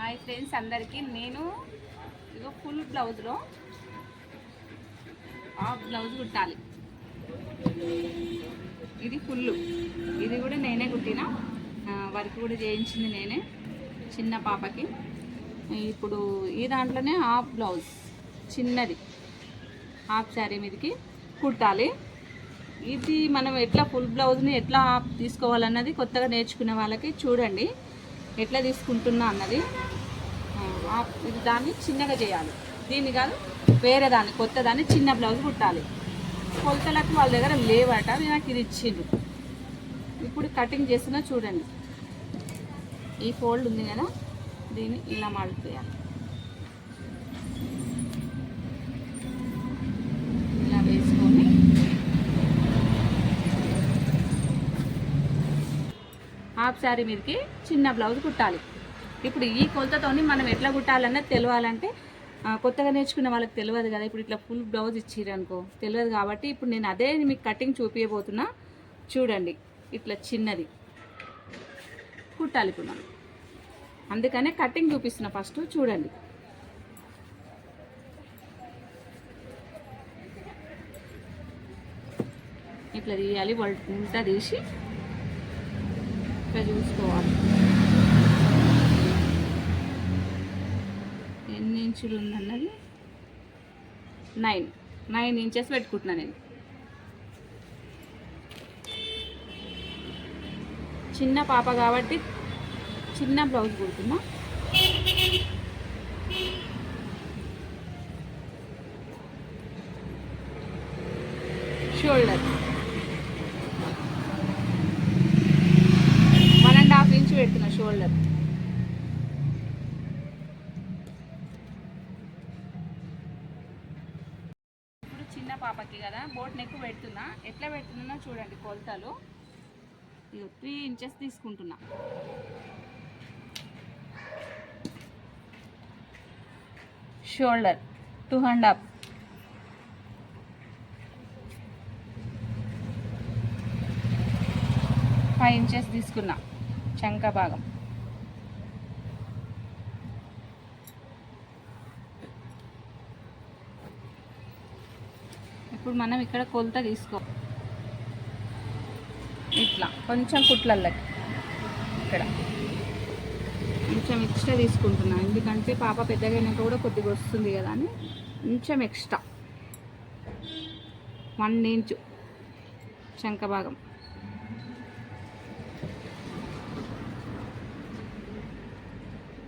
Hi friends అందరికీ. నేను ఇదిగో ఫుల్ బ్లౌజ్లో హాఫ్ బ్లౌజ్ కుట్టాలి. ఇది ఫుల్. ఇది కూడా నేనే కుట్టిన. వర్క్ కూడా చేయించింది నేనే చిన్న పాపకి. ఇప్పుడు ఈ దాంట్లోనే హాఫ్ బ్లౌజ్ చిన్నది. హాఫ్ శారీ మీదకి కుట్టాలి. ఇది మనం ఎట్లా ఫుల్ బ్లౌజ్ని ఎట్లా తీసుకోవాలన్నది కొత్తగా నేర్చుకునే వాళ్ళకి చూడండి. ఎట్లా తీసుకుంటున్నా అన్నది. ఇది దాన్ని చిన్నగా చేయాలి. దీన్ని కాదు వేరే దాన్ని కొత్త దాన్ని చిన్న బ్లౌజ్ కుట్టాలి. కొలతలకు వాళ్ళ దగ్గర లేవట నాకు ఇది ఇచ్చిండ్రు. ఇప్పుడు కటింగ్ చేసినా చూడండి. ఈ ఫోల్డ్ ఉంది కదా దీన్ని ఇలా మడిపేయాలి ఇలా వేసుకొని. హాఫ్ శారీ మీదకి చిన్న బ్లౌజ్ కుట్టాలి. ఇప్పుడు ఈ కొలతతోని మనం ఎట్లా కుట్టాలన్నది తెలియాలంటే కొత్తగా నేర్చుకున్న వాళ్ళకి తెలియదు కదా. ఇప్పుడు ఇట్లా ఫుల్ బ్లౌజ్ ఇచ్చిర్రు అనుకో తెలియదు కాబట్టి ఇప్పుడు నేను అదే మీకు కటింగ్ చూపించబోతున్నా చూడండి ఇట్లా చిన్నది. కుట్టాలి ఇప్పుడు మనం. అందుకనే కటింగ్ చూపిస్తున్నా ఫస్ట్ చూడండి. ఇట్లా తీయాలి వాళ్ళు తీసి ఇట్లా చూసుకోవాలి. ఇంచులు ఉందన్నది. నైన్ నైన్ ఇంచెస్ పెట్టుకుంటున్నాను నేను. చిన్న పాప కాబట్టి చిన్న blouse కుడుతున్నా. Shoulder one and half inch పెడుతున్నా షోల్డర్ ఇప్పుడు ఉంది కదా బోట్ నెక్ పెడుతున్నా. ఎట్లా పెడుతున్నా చూడండి కొలతలు. ఇగో త్రీ ఇంచెస్ తీసుకుంటున్నా. Shoulder two and half five inches తీసుకున్నా చంక భాగం. ఇప్పుడు మనం ఇక్కడ కొలత తీసుకో. ఇట్లా కొంచెం కుట్లల్లకి. ఇక్కడ. కొంచెం ఎక్స్ట్రా తీసుకుంటున్నాను ఎందుకంటే పాప పెద్దగా కూడా కొద్దిగా వస్తుంది కదా అని కొంచెం ఎక్స్ట్రా వన్ ఇంచు శంఖ భాగం.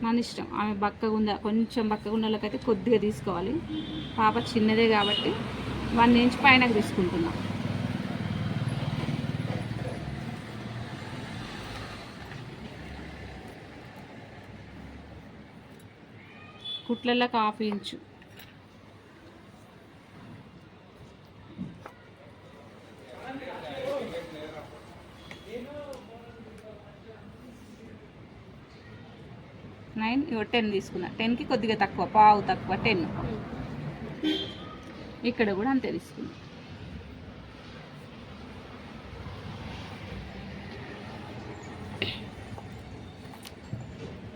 మన ఇష్టం. ఆమె బక్కగుండ కొంచెం బక్కగుండలకైతే కొద్దిగా తీసుకోవాలి. పాప చిన్నదే కాబట్టి వన్ ఇంచ్ పైన తీసుకుంటున్నాం. కుట్లలకు హాఫ్ ఇంచు. నైన్ ఇగో టెన్ తీసుకున్నా. టెన్కి కొద్దిగా తక్కువ పావు తక్కువ టెన్. ఇక్కడ కూడా అంతే తీసుకున్నా.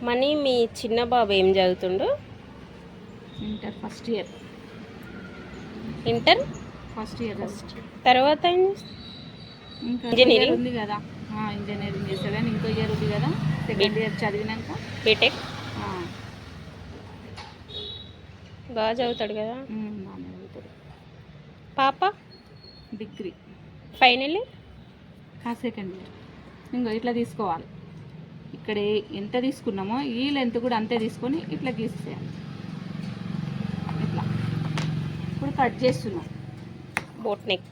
మనీ మీ చిన్న బాబు ఏం చదువుతుండు? Inter first year. Inter? First year తర్వాత? ఇంకా Engineering? year ఉంది కదా. ఇంజనీరింగ్ చేస్తాడని ఇంకో ఇయర్ ఉంది కదా. సెకండ్ ఇయర్ చదివినాక. బీటెక్? బాగా చదువుతాడు కదా? పాప? డిగ్రీ. Finally second year. ఇంకో ఇట్లా తీసుకోవాలి. ఇక్కడ ఎంత తీసుకున్నామో ఈ లెంత్ కూడా అంతే తీసుకొని ఇట్లా గీసేయాలి ఇట్లా. ఇప్పుడు కట్ చేస్తున్నాం. Boat neck.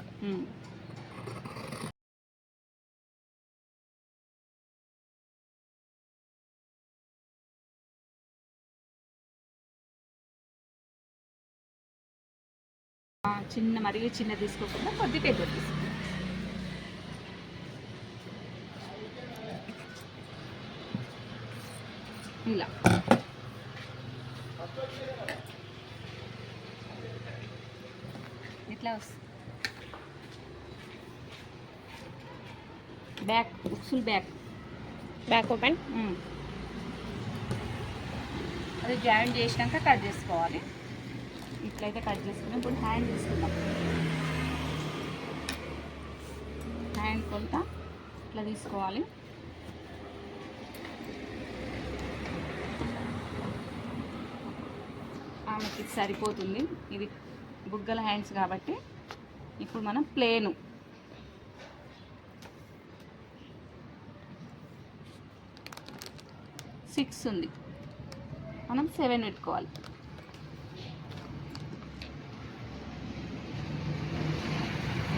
చిన్న మరియు చిన్న తీసుకోకుండా కొద్ది పెద్ద తీసుకో ఇలా. ఇట్లా వస్తుంది బ్యాక్ ఉక్సుల్ బ్యాక్. Back open. అది జాయిన్ చేసినాక కట్ చేసుకోవాలి. ఇట్లయితే కట్ చేసుకున్నాం. ఇప్పుడు హ్యాండ్ తీసుకుందాం. హ్యాండ్ కొంత ఇట్లా తీసుకోవాలి. ఆమెకి సరిపోతుంది. ఇది బుగ్గల హ్యాండ్స్ కాబట్టి ఇప్పుడు మనం ప్లేను. సిక్స్ ఉంది. మనం సెవెన్ పెట్టుకోవాలి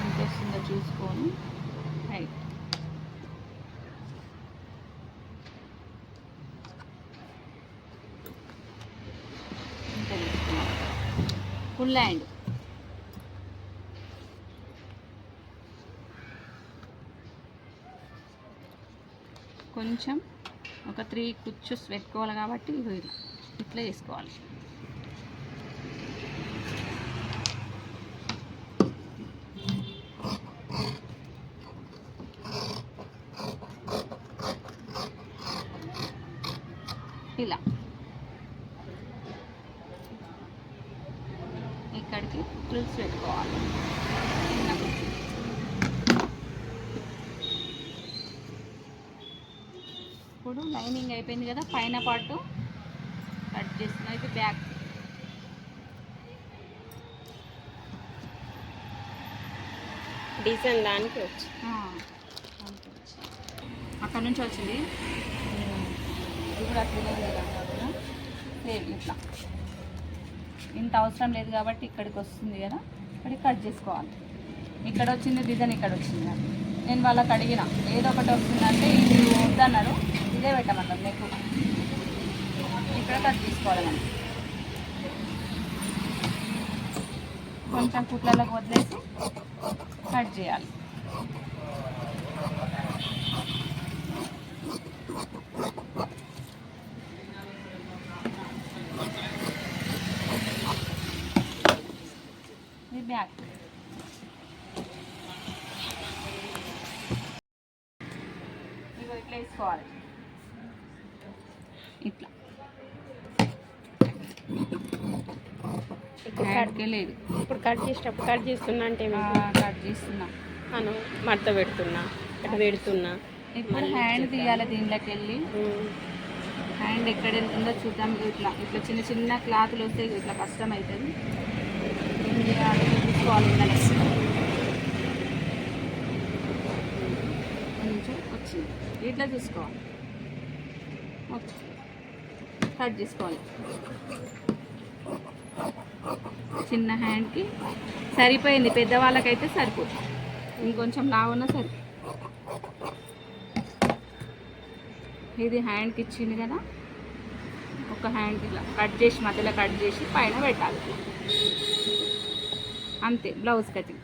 ఎంత వస్తుందో చూసుకొని. హైట్ ఫుల్ హ్యాండ్ కొంచెం ఒక త్రీ కుచ్చు పెట్టుకోవాలి కాబట్టి ఇగో ఇట్లా వేసుకోవాలి ఇలా ఫ్రిల్స్ పెట్టుకోవాలి. ఇప్పుడు లైనింగ్ అయిపోయింది కదా పైన పార్ట్ కట్ చేస్తున్నా. అయితే బ్యాక్ డిజైన్ దానికి వచ్చి. అక్కడ నుంచి వచ్చింది. అట్లనే లేదు ఇట్లా. ఇంత అవసరం లేదు కాబట్టి ఇక్కడికి వస్తుంది కదా. ఇక్కడికి కట్ చేసుకోవాలి. ఇక్కడ వచ్చింది డిజైన్ ఇక్కడ వచ్చింది నేను వాళ్ళకి అడిగిన ఏదో ఒకటి వస్తుందంటే ఇది వద్దన్నారు ఇదే పెట్టమన్నారు మీకు. ఇక్కడ కట్ చేసుకోవాలి మనం. కొంచెం కుట్లలోకి వదిలేసి కట్ చేయాలి ఇది బ్యాక్ ఇగో ఇట్లా. వేసుకోవాలి ఇట్లా లేదు. ఇప్పుడు కట్ చేసేటప్పుడు కట్ చేస్తున్నా అంటే కట్ చేస్తున్నా. అను మడత పెడుతున్నా అటు పెడుతున్నా. ఇప్పుడు హ్యాండ్ తీయాలి దీనిలోకి వెళ్ళి. హ్యాండ్ ఎక్కడ వెళ్తుందో చూద్దాం. ఇట్లా ఇట్లా చిన్న చిన్న క్లాతులు వస్తే ఇట్లా కష్టం అవుతుంది. ఏం చేయాలి? చూసుకోవాలి ఇంకా నెక్స్ట్ కొంచెం వచ్చింది ఇట్లా చూసుకోవాలి కట్ చేసుకోవాలి. చిన్న హ్యాండ్కి సరిపోయింది. పెద్దవాళ్ళకైతే సరిపోతుంది. ఇంకొంచెం లావున్నా సరి ఇది హ్యాండ్కి ఇచ్చింది కదా. ఒక హ్యాండ్ ఇలా కట్ చేసి మధ్యలో కట్ చేసి పైన పెట్టాలి. అంతే బ్లౌజ్ కటింగ్.